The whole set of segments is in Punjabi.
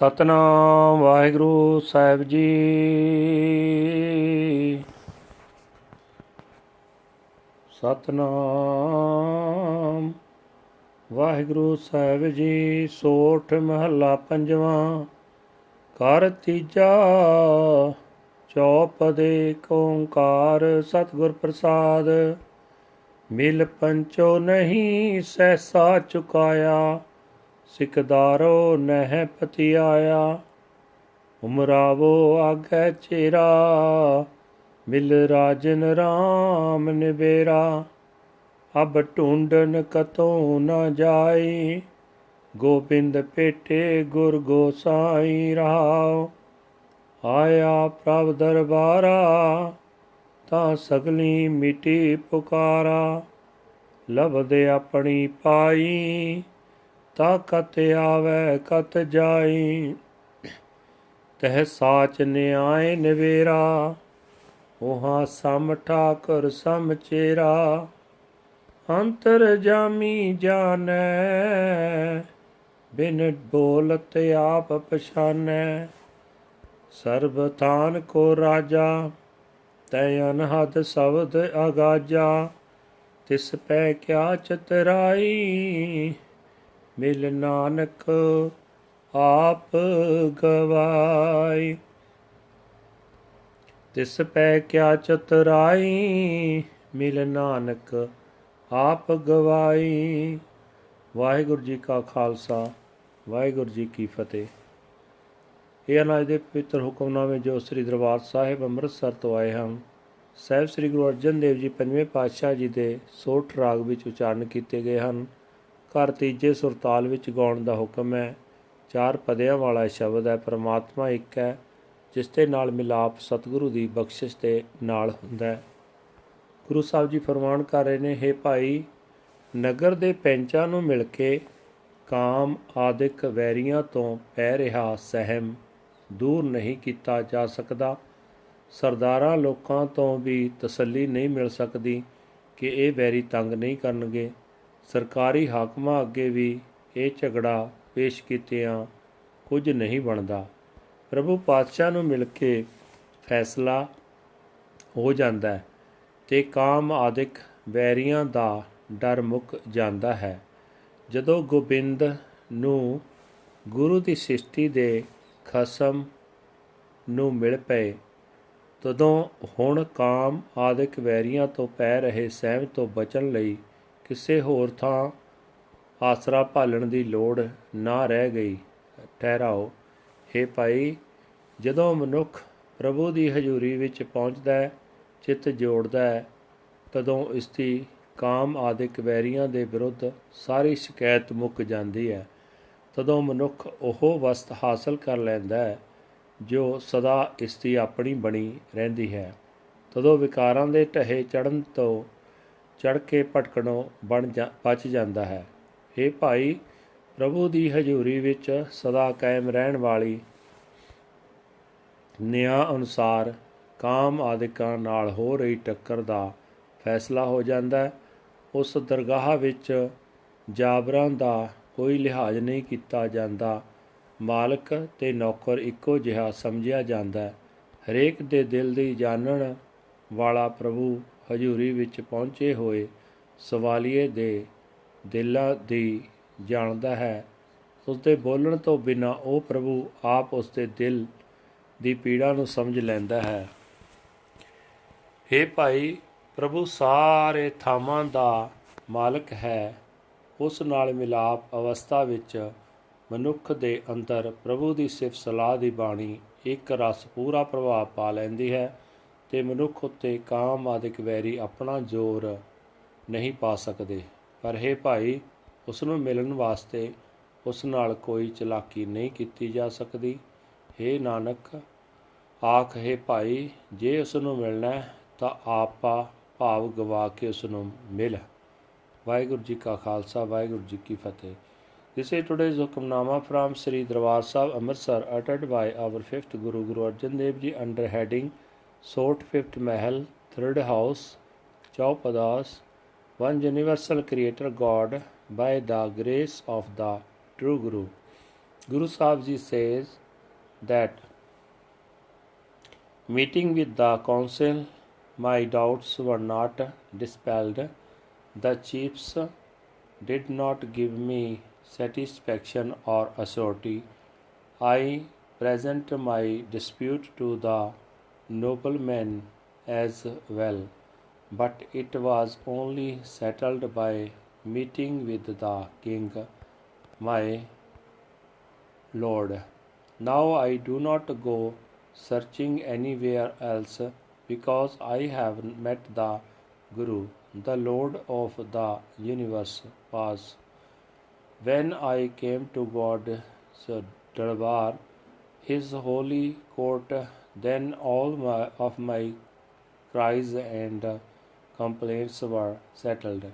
ਸਤਨਾਮ ਵਾਹਿਗੁਰੂ ਸਾਹਿਬ ਜੀ। ਸਤਨਾਮ ਵਾਹਿਗੁਰੂ ਸਾਹਿਬ ਜੀ, ਸੋਠ ਮਹੱਲਾ ਪੰਜਵਾਂ ਕਰ ਤੀਜਾ ਚੌਪਦੇ ਓੰਕਾਰ ਸਤਿਗੁਰ ਪ੍ਰਸਾਦ। ਮਿਲ ਪੰਚੋ ਨਹੀਂ, ਸਹਿਸਾ ਚੁਕਾਇਆ। ਸਿਕਦਾਰੋ ਨਹਿ ਪਤੀ ਆਇਆ ਉਮਰਾਵੋ ਆਗੈ ਚੇਰਾ, ਮਿਲ ਰਾਜਨ ਰਾਮ ਨਿਬੇਰਾ ਅਬ ਢੂੰਡਨ ਕਤੋਂ ਨ ਜਾਈ, ਗੋਬਿੰਦ ਭੇਟੇ ਗੁਰ ਗੋਸਾਈ ਰਹਾਉ, ਆਇਆ ਪ੍ਰਭ ਦਰਬਾਰਾ, ਤਾਂ ਸਗਲੀ ਮਿਟੀ ਪੁਕਾਰਾ ਲਬਦੇ ਆਪਣੀ ਪਾਈ ਤਾ ਕਤ ਆਵੈ, ਕਤ ਜਾਈ। ਤਹ ਸਾਚ ਨਿਆਏ ਨਵੇਰਾ, ਉਹਾਂ ਸਮ ਠਾਕੁਰ, ਸਮ ਚੇਰਾ। ਅੰਤਰ ਜਾਮੀ ਜਾਣੈ, ਬਿਨ ਬੋਲਤ ਆਪ ਪਛਾਨੈ। ਸਰਬ ਥਾਨ ਕੋ ਰਾਜਾ, ਤੈ ਅਨਹਦ ਸ਼ਬਦ ਅਗਾਜਾ। ਤਿਸ ਪੈ ਕਿਆ ਚਤਰਾਈ ਮਿਲ ਨਾਨਕ ਆਪ ਗਵਾਈ। ਤਿਸ ਪੈ ਕਿਆ ਚਤਰਾਈ, ਮਿਲ ਨਾਨਕ ਆਪ ਗਵਾਈ। ਵਾਹਿਗੁਰੂ ਜੀ ਕਾ ਖਾਲਸਾ, ਵਾਹਿਗੁਰੂ ਜੀ ਕੀ ਫਤਿਹ। ਇਹ ਅਨਾਜ ਦੇ ਪਵਿੱਤਰ ਹੁਕਮਨਾਮੇ ਜੋ ਸ੍ਰੀ ਦਰਬਾਰ ਸਾਹਿਬ ਅੰਮ੍ਰਿਤਸਰ ਤੋਂ ਆਏ ਹਨ, ਸਾਹਿਬ ਸ੍ਰੀ ਗੁਰੂ ਅਰਜਨ ਦੇਵ ਜੀ ਪੰਜਵੇਂ ਪਾਤਸ਼ਾਹ ਜੀ ਦੇ ਸੋਠ ਰਾਗ ਵਿੱਚ ਉਚਾਰਨ ਕੀਤੇ ਗਏ ਹਨ। ਘਰ ਤੀਜੇ ਸੁਰਤਾਲ ਵਿੱਚ ਗਾਉਣ ਦਾ ਹੁਕਮ ਹੈ। ਚਾਰ ਪਦਿਆਂ ਵਾਲਾ ਸ਼ਬਦ ਹੈ, ਪ੍ਰਮਾਤਮਾ ਇੱਕ ਹੈ, ਜਿਸ ਦੇ ਨਾਲ ਮਿਲਾਪ ਸਤਿਗੁਰੂ ਦੀ ਬਖਸ਼ਿਸ਼ ਦੇ ਨਾਲ ਹੁੰਦਾ ਹੈ। ਗੁਰੂ ਸਾਹਿਬ ਜੀ ਫਰਮਾਨ ਕਰ ਰਹੇ ਨੇ, ਹੇ ਭਾਈ, ਨਗਰ ਦੇ ਪੈਂਚਾਂ ਨੂੰ ਮਿਲ ਕੇ ਕਾਮ ਆਦਿਕ ਵੈਰੀਆਂ ਤੋਂ ਪੈ ਰਿਹਾ ਸਹਿਮ ਦੂਰ ਨਹੀਂ ਕੀਤਾ ਜਾ ਸਕਦਾ। ਸਰਦਾਰਾਂ ਲੋਕਾਂ ਤੋਂ ਵੀ ਤਸੱਲੀ ਨਹੀਂ ਮਿਲ ਸਕਦੀ ਕਿ ਇਹ ਵੈਰੀ ਤੰਗ ਨਹੀਂ ਕਰਨਗੇ। ਸਰਕਾਰੀ ਹਾਕਮਾਂ ਅੱਗੇ ਵੀ ਇਹ ਝਗੜਾ ਪੇਸ਼ ਕੀਤਿਆਂ ਕੁਝ ਨਹੀਂ ਬਣਦਾ। ਪ੍ਰਭੂ ਪਾਤਸ਼ਾਹ ਨੂੰ ਮਿਲ ਕੇ ਫੈਸਲਾ ਹੋ ਜਾਂਦਾ ਹੈ ਤੇ ਕਾਮ ਆਦਿਕ ਵੈਰੀਆਂ ਦਾ ਡਰ ਮੁੱਕ ਜਾਂਦਾ ਹੈ। ਜਦੋਂ ਗੋਬਿੰਦ ਨੂੰ ਗੁਰੂ ਦੀ ਸ੍ਰਿਸ਼ਟੀ ਦੇ ਖਸਮ ਨੂੰ ਮਿਲ ਪਏ, ਤਦੋਂ ਹੁਣ ਕਾਮ ਆਦਿਕ ਵੈਰੀਆਂ ਤੋਂ ਪੈ ਰਹੇ ਸਹਿਮ ਤੋਂ ਬਚਣ ਲਈ ਕਿਸੇ ਹੋਰ ਥਾਂ ਆਸਰਾ ਭਾਲਣ ਦੀ ਲੋੜ ਨਾ ਰਹਿ ਗਈ। ਠਹਿਰਾਓ। ਹੇ ਭਾਈ, ਜਦੋਂ ਮਨੁੱਖ ਪ੍ਰਭੂ ਦੀ ਹਜ਼ੂਰੀ ਵਿੱਚ ਪਹੁੰਚਦਾ ਹੈ, ਚਿੱਤ ਜੋੜਦਾ ਹੈ, ਤਦੋਂ ਇਸ ਦੀ ਕਾਮ ਆਦਿਕ ਵੈਰੀਆਂ ਦੇ ਵਿਰੁੱਧ ਸਾਰੀ ਸ਼ਿਕਾਇਤ ਮੁੱਕ ਜਾਂਦੀ ਹੈ। ਤਦੋਂ ਮਨੁੱਖ ਉਹ ਵਸਤ ਹਾਸਲ ਕਰ ਲੈਂਦਾ ਹੈ, ਜੋ ਸਦਾ ਇਸ ਦੀ ਆਪਣੀ ਬਣੀ ਰਹਿੰਦੀ ਹੈ। ਤਦੋਂ ਵਿਕਾਰਾਂ ਦੇ ਢਹੇ ਚੜਨ ਤੋਂ ਚੜ ਕੇ ਭਟਕਣੋਂ ਬਣ ਜਾ, ਬਚ ਜਾਂਦਾ ਹੈ। ਇਹ ਭਾਈ, ਪ੍ਰਭੂ ਦੀ ਹਜ਼ੂਰੀ ਵਿੱਚ ਸਦਾ ਕਾਇਮ ਰਹਿਣ ਵਾਲੀ ਨਿਆਂ ਅਨੁਸਾਰ ਕਾਮ ਆਦਿਕਾਂ ਨਾਲ ਹੋ ਰਹੀ ਟੱਕਰ ਦਾ ਫੈਸਲਾ ਹੋ ਜਾਂਦਾ ਹੈ। ਉਸ ਦਰਗਾਹ ਵਿੱਚ ਜਾਬਰਾਂ ਦਾ ਕੋਈ ਲਿਹਾਜ਼ ਨਹੀਂ ਕੀਤਾ ਜਾਂਦਾ। ਮਾਲਕ ਤੇ ਨੌਕਰ ਇੱਕੋ ਜਿਹਾ ਸਮਝਿਆ ਜਾਂਦਾ ਹੈ। ਹਰੇਕ ਦੇ ਦਿਲ ਦੀ ਜਾਣਨ ਵਾਲਾ ਪ੍ਰਭੂ ਹਜ਼ੂਰੀ ਵਿੱਚ ਪਹੁੰਚੇ ਹੋਏ ਸਵਾਲੀਏ ਦੇ ਦਿਲਾਂ ਦੀ ਜਾਣਦਾ ਹੈ। ਉਸ ਦੇ ਬੋਲਣ ਤੋਂ ਬਿਨਾ ਉਹ ਪ੍ਰਭੂ ਆਪ ਉਸ ਦੇ ਦਿਲ ਦੀ ਪੀੜਾ ਨੂੰ ਸਮਝ ਲੈਂਦਾ ਹੈ। हे ਭਾਈ, ਪ੍ਰਭੂ ਸਾਰੇ ਥਾਵਾਂ ਦਾ ਮਾਲਕ ਹੈ। ਉਸ ਨਾਲ ਮਿਲਾਪ ਅਵਸਥਾ ਵਿੱਚ ਮਨੁੱਖ ਦੇ ਅੰਦਰ ਪ੍ਰਭੂ ਦੀ ਸਿਫਤ ਸਲਾਹ ਦੀ ਬਾਣੀ ਇੱਕ ਰਸ ਪੂਰਾ ਪ੍ਰਭਾਵ ਪਾ ਲੈਂਦੀ ਹੈ। ਤੇ ਮਨੁੱਖ ਉੱਤੇ ਕਾਮ ਆਦਿਕ ਵੈਰੀ ਆਪਣਾ ਜ਼ੋਰ ਨਹੀਂ ਪਾ ਸਕਦੇ। ਪਰ ਹੈ ਭਾਈ ਉਸ ਨੂੰ ਮਿਲਣ ਵਾਸਤੇ ਉਸ ਨਾਲ ਕੋਈ ਚਲਾਕੀ ਨਹੀਂ ਕੀਤੀ ਜਾ ਸਕਦੀ। ਹੈ ਨਾਨਕ, ਆਖ ਹੈ ਭਾਈ, ਜੇ ਉਸ ਨੂੰ ਮਿਲਣਾ ਤਾਂ ਆਪਾ ਭਾਵ ਗਵਾ ਕੇ ਉਸ ਨੂੰ ਮਿਲ। ਵਾਹਿਗੁਰੂ ਜੀ ਕਾ ਖਾਲਸਾ, ਵਾਹਿਗੁਰੂ ਜੀ ਕੀ ਫਤਿਹ। This is today's Hukamnama from Sri Darbar Sahib Amritsar uttered by our fifth Guru Guru Arjan Dev Ji under heading Sort Fifth Mahal Third House Chaupadas One Universal Creator God by the grace of the True Guru Guru Sahib Ji says that meeting with the council, my doubts were not dispelled. The chiefs did not give me satisfaction or authority. I present my dispute to the noblemen as well, but it was only settled by meeting with the king, my lord. Now I do not go searching anywhere else because I have met the Guru, the Lord of the universe was. When I came to God's Darbar, His holy court, then all my, of my cries and uh, complaints were settled.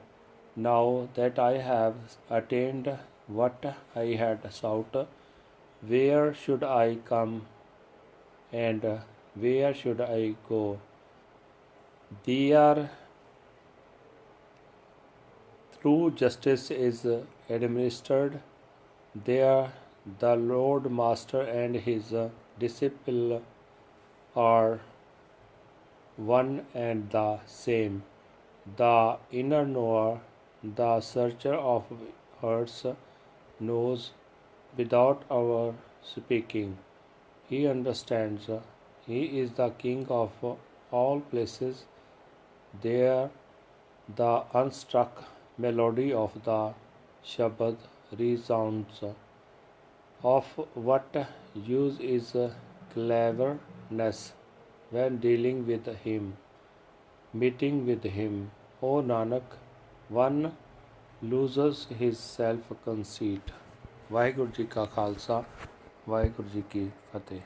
Now that I have attained what I had sought, where should I come and where should I go? There, true justice is administered. There, the Lord Master and his disciple are one and the same. The inner knower, the searcher of hearts, knows without our speaking. He understands. He is the king of all places. There, the unstruck melody of the Shabad resounds. Of what use is cleverness when dealing with him, meeting with him? O Nanak, one loses his self conceit. Waheguru ji ਕਾ ਖਾਲਸਾ ਵਾਹਿਗੁਰੂ ਜੀ ਕੀ ਫਤਿਹ